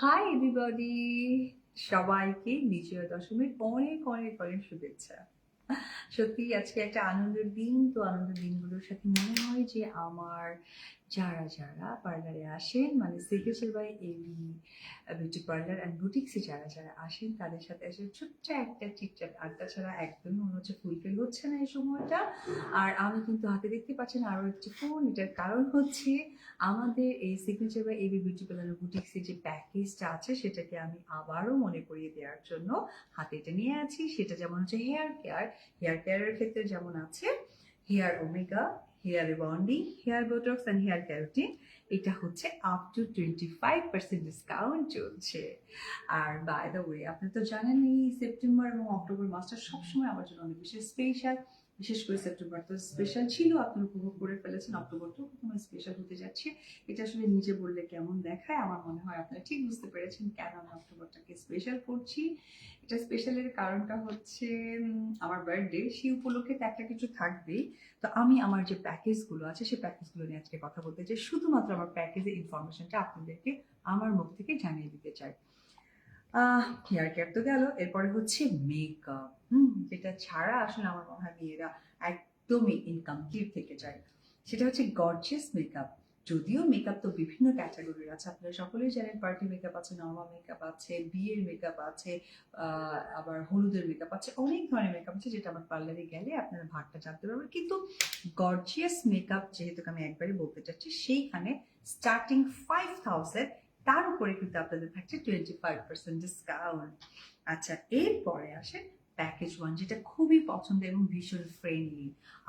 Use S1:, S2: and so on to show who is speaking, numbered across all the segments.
S1: Hi everybody সবাইকে বিজয়া দশমীর অনেক অনেক অনেক শুভেচ্ছা। সত্যি আজকে একটা আনন্দের দিন, তো আনন্দের দিনগুলোর সাথে মনে হয় যে আমার যারা যারা পার্লারে আসেন মানে সিকেশের by AB beauty parlour and বুটিক্সে যারা যারা আসেন, তাদের সাথে এসে ছোট্ট একটা চিটচাট আড্ডা ছাড়া একদমই মনে হচ্ছে ফুলফিল হচ্ছে না এই সময়টা। আর আমি কিন্তু হাতে দেখতে পাচ্ছেন আরও একটি ফোন এটার কারণ হচ্ছে আমাদের এই সিগনেচার বা এবি বিউটি পার্লার বুটিক্সের যে প্যাকেজটা আছে, সেটাকে আমি আবারও মনে করিয়ে দেওয়ার জন্য হাতে এটা নিয়ে আছি। সেটা যেমন হচ্ছে হেয়ার কেয়ার হেয়ার কেয়ারের ক্ষেত্রে যেমন আছে hair omega hair rebonding hair botox and hair keratin এটা হচ্ছে up to twenty five percent discount চলছে। আর বাই দ্য ওয়ে আপনি তো জানেন এই সেপ্টেম্বর এবং অক্টোবর মাসটা সবসময় আমার জন্য অনেক বেশি স্পেশাল বিশেষ করে সেপ্টেম্বর, তো স্পেশাল ছিল আপনি উপভোগ করে ফেলেছেন অক্টোবরটাও তোমার স্পেশাল হতে যাচ্ছে। এটা আসলে নিজে বললে কেমন দেখায়, আমার মনে হয় আপনারা ঠিক বুঝতে পেরেছেন কেন আমি অক্টোবরটাকে স্পেশাল করছি। এটা স্পেশালের কারণটা হচ্ছে আমার বার্থডে সেই উপলক্ষে তো একটা কিছু থাকবেই। তো আমি আমার যে প্যাকেজগুলো আছে, সেই প্যাকেজগুলো নিয়ে আজকে কথা বলতে চাই। শুধুমাত্র আমার প্যাকেজের ইনফরমেশনটা আপনাদেরকে আমার মুখ থেকে জানিয়ে দিতে চাই। হেয়ার কেয়ার তো গেল। এরপরে হচ্ছে মেকআপ হুম। যেটা ছাড়া আসলে আমার মনে হয় মেয়েরা একদমই ইনকমপ্লিট থেকে যায়। সেটা হচ্ছে গর্জিয়াস মেকআপ যদিও মেকআপ তো বিভিন্ন ক্যাটাগরির আছে। আপনারা সকলেই জানেন পার্টি মেকআপ আছে নর্মাল মেকআপ আছে বিয়ের মেকআপ আছে আহ, আবার হলুদের মেকআপ আছে। অনেক ধরনের মেকআপ আছে যেটা আমার পার্লারে গেলে আপনারা ভাগটা জানতে পারবেন। কিন্তু গর্জিয়াস মেকআপ যেহেতু আমি একবারই বলতে চাচ্ছি সেইখানে স্টার্টিং ফাইভ থাউজেন্ড তার উপরে কিন্তু আপনাদের থাকছে টোয়েন্টি ফাইভ পার্সেন্ট ডিসকাউন্ট আচ্ছা এরপরে আসে প্যাকেজ ওয়ান যেটা খুবই পছন্দ এবং ভীষণ ফ্রেন্ডলি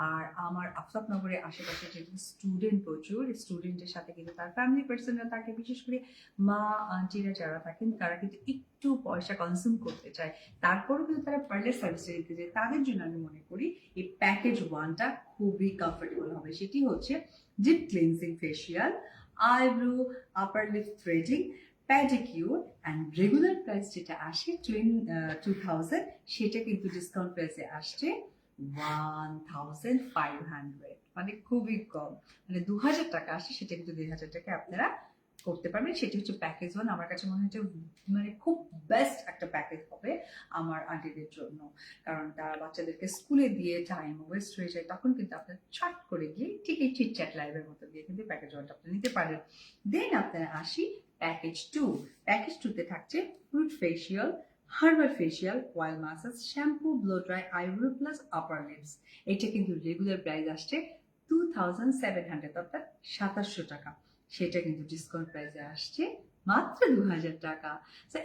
S1: আর আমার আফতাবনগরের আশেপাশে যেহেতু স্টুডেন্ট প্রচুর স্টুডেন্টের সাথে কিন্তু তার ফ্যামিলি পার্সনরা থাকে, বিশেষ করে মা, আন্টিরা যারা থাকেন, তারা কিন্তু একটু পয়সা কনজিউম করতে চায়। তারপরেও কিন্তু তারা পার্লার সার্ভিসে দিতে চায়। তাদের জন্য আমি মনে করি এই প্যাকেজ ওয়ানটা খুবই কমফোর্টেবল হবে। সেটি হচ্ছে deep cleansing facial eyebrow upper lip threading pedicure and regular price যেটা আসে টু থাউজেন্ড সেটা কিন্তু ডিসকাউন্ট প্রাইসে আসছে ওয়ান থাউজেন্ড ফাইভ হান্ড্রেড মানে খুবই কম। মানে দু হাজার টাকা আসে, সেটা কিন্তু দুই হাজার টাকা আপনারা করতে পারবেন সেটি হচ্ছে প্যাকেজ ওয়ান আমার কাছে মনে হচ্ছে মানে খুব বেস্ট একটা প্যাকেজ হবে আমার আন্টিদের জন্য। কারণ তারা বাচ্চাদেরকে স্কুলে দিয়ে টাইম ওয়েস্ট হয়ে যায়, তখন কিন্তু আপনার ছট করে গিয়ে ঠিক এই চিট চ্যাট লাইভের মতো দিয়ে কিন্তু প্যাকেজ ওয়ানটা আপনি নিতে পারেন। দেন আপনারা আসি প্যাকেজ টু প্যাকেজ টুতে থাকছে fruit facial herbal facial oil massage shampoo blow dry eyebrow plus upper lips এটা কিন্তু রেগুলার প্রাইস আসছে টু থাউজেন্ড সেভেন হান্ড্রেড অর্থাৎ সাতাশশো টাকা। সেটা কিন্তু ডিসকাউন্ট প্রাইসে আসছে মাত্র দু হাজার টাকা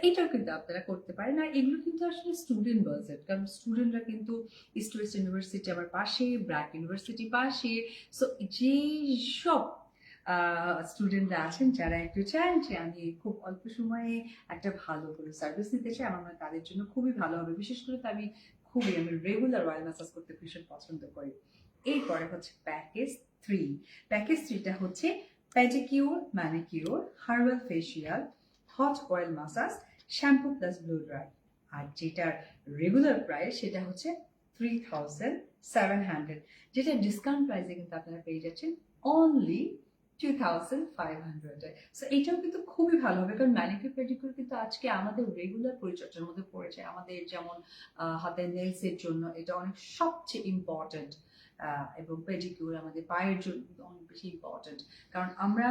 S1: এটাও কিন্তু আপনারা করতে পারেন। আর এগুলো কিন্তু আসলে স্টুডেন্ট বাজেট কারণ স্টুডেন্টরা কিন্তু ইস্ট ওয়েস্ট ইউনিভার্সিটি আমার পাশে ব্র্যাক ইউনিভার্সিটি পাশে। সো যেই সব স্টুডেন্টরা আছেন, যারা একটু চান যে আমি খুব অল্প সময়ে একটা ভালো করে সার্ভিস দিতে চাই, আমার মনে তাদের জন্য খুবই ভালো হবে। বিশেষ করে তো আমি খুবই, আমি রেগুলার অয়েল ম্যাসাজ করতে ভীষণ পছন্দ করি। এরপরে হচ্ছে প্যাকেজ থ্রি প্যাকেজ থ্রিটা হচ্ছে pedicure manicure herbal facial hot oil massage shampoo plus blow dry আর যেটার রেগুলার প্রাইস সেটা হচ্ছে থ্রি থাউজেন্ড সেভেন হান্ড্রেড যেটা ডিসকাউন্ট প্রাইসে কিন্তু আপনারা পেয়ে যাচ্ছেন অনলি টু থাউজেন্ড ফাইভ হান্ড্রেডে সো এটাও কিন্তু খুবই ভালো হবে, কারণ ম্যানিকিউর পেডিকিউর কিন্তু আজকে আমাদের রেগুলার পরিচর্যার মধ্যে পড়েছে। আমাদের যেমন হাতের নেলসের জন্য এটা অনেক সবচেয়ে ইম্পর্ট্যান্ট এবং পেডিকিউর আমাদের পায়ের জন্য অনেক বেশি ইম্পর্ট্যান্ট কারণ আমরা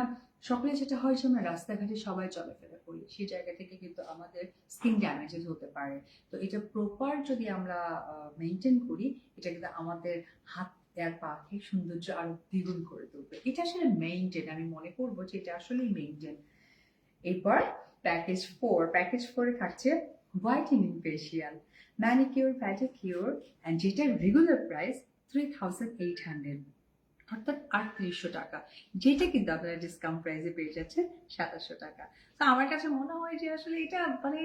S1: সকলে যেটা হয় যে আমরা রাস্তাঘাটে সবাই চলাফেরা করি, সেই জায়গা থেকে কিন্তু আমাদের স্কিন ড্যামেজেস হতে পারে। তো এটা প্রপার যদি আমরা মেনটেন করি, এটা কিন্তু আমাদের হাত আর পাখির সৌন্দর্য আরও দ্বিগুণ করে তুলবে। এটা আসলে মেইনটেন আমি মনে করব যে এটা আসলেই মেইনটেন এরপর প্যাকেজ ফোর প্যাকেজ ফোরে থাকছে whitening facial manicure pedicure and যেটার regular price three thousand eight hundred অর্থাৎ আটত্রিশশো টাকা। যেটা কিন্তু আপনারা ডিসকাউন্ট প্রাইসে পেয়ে যাচ্ছে সাতাশশো টাকা। তো আমার কাছে মনে হয় যে আসলে এটা মানে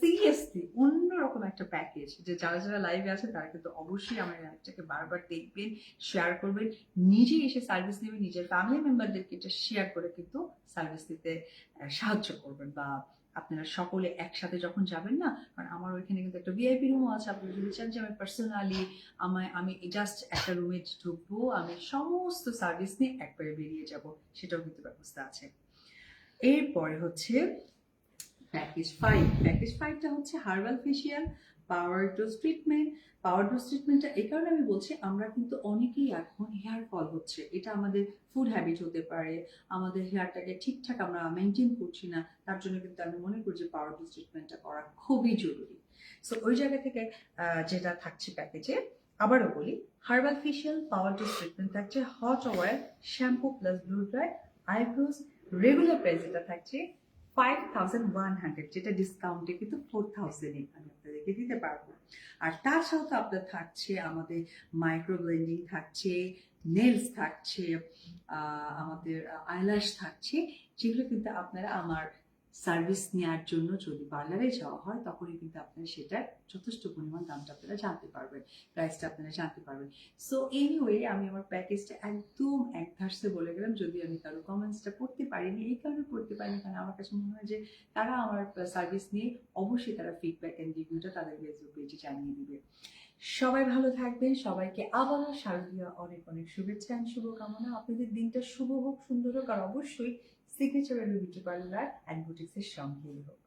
S1: সিরিয়াসলি অন্যরকম একটা প্যাকেজ যে যারা যারা লাইভে আছে তারা কিন্তু অবশ্যই আমার লাইভটাকে বারবার দেখবেন শেয়ার করবেন নিজে এসে সার্ভিস নেবেন, নিজের ফ্যামিলি মেম্বারদেরকে এটা শেয়ার করে কিন্তু সার্ভিস দিতে সাহায্য করবেন বা আপনারা সকলে একসাথে যখন যাবেন না, কারণ আমার ওইখানে কিন্তু একটা ভিআইপি রুমও আছে, আপনি যদি চান যে আমি পার্সোনালি আমায়, আমি জাস্ট একটা রুমে ঢুকবো, আমি সমস্ত সার্ভিস নিয়ে একবারে বেরিয়ে যাব, সেটাও কিন্তু ব্যবস্থা আছে। এরপরে হচ্ছে প্যাকেজ ফাইভ প্যাকেজ ফাইভটা হচ্ছে herbal facial power dose treatment power dose ট্রিটমেন্টটা এই কারণে আমি বলছি, আমরা কিন্তু অনেকেই এখন হেয়ার ফল হচ্ছে। এটা আমাদের ফুড হ্যাবিট হতে পারে, আমাদের হেয়ারটাকে ঠিকঠাক আমরা মেনটেন করছি না, তার জন্য কিন্তু আমি মনে করি যে পাওয়ার ডোজ ট্রিটমেন্টটা করা খুবই জরুরি। সো ওই জায়গা থেকে যেটা থাকছে প্যাকেজে আবারও বলি herbal facial power dose treatment থাকছে hot oil shampoo plus blow dry eyebrows regular price যেটা থাকছে ফাইভ থাউজেন্ড ওয়ান হান্ড্রেড যেটা ডিসকাউন্টে কিন্তু ফোর থাউজেন্ডে আমি আপনাদেরকে দিতে পারব। আর তার সাথে আপনার থাকছে আমাদের মাইক্রো ব্লেন্ডিং থাকছে নেলস থাকছে আমাদের আইলাস থাকছে, যেগুলো কিন্তু আপনারা আমার সার্ভিস নেওয়ার জন্য যদি পার্লারে যাওয়া হয়, তখনই কিন্তু আপনারা সেটার যথেষ্ট পরিমাণ দামটা আপনারা জানতে পারবেন প্রাইসটা আপনারা জানতে পারবেন। সো এনিওয়ে আমি আমার প্যাকেজটা একদম এক ধারসে বলে গেলাম, যদি আমি কারও কমেন্টসটা পড়তে পারিনি, এই কারণে পড়তে পারিনি, কারণ আমার কাছে মনে হয় যে তারা আমার সার্ভিস নিয়ে অবশ্যই তারা ফিডব্যাক অ্যান্ড রিভিউটা তাদের ফেসবুক পেজে জানিয়ে দিবে। সবাই ভালো থাকবেন, সবাইকে আবারও শারদীয় অনেক অনেক শুভেচ্ছা শুভকামনা। আপনাদের দিনটা শুভ হোক, সুন্দর হোক, আর অবশ্যই সিগনেচার বিউটি পার্লার অ্যান্ড বুটিক্সের সঙ্গেই হোক।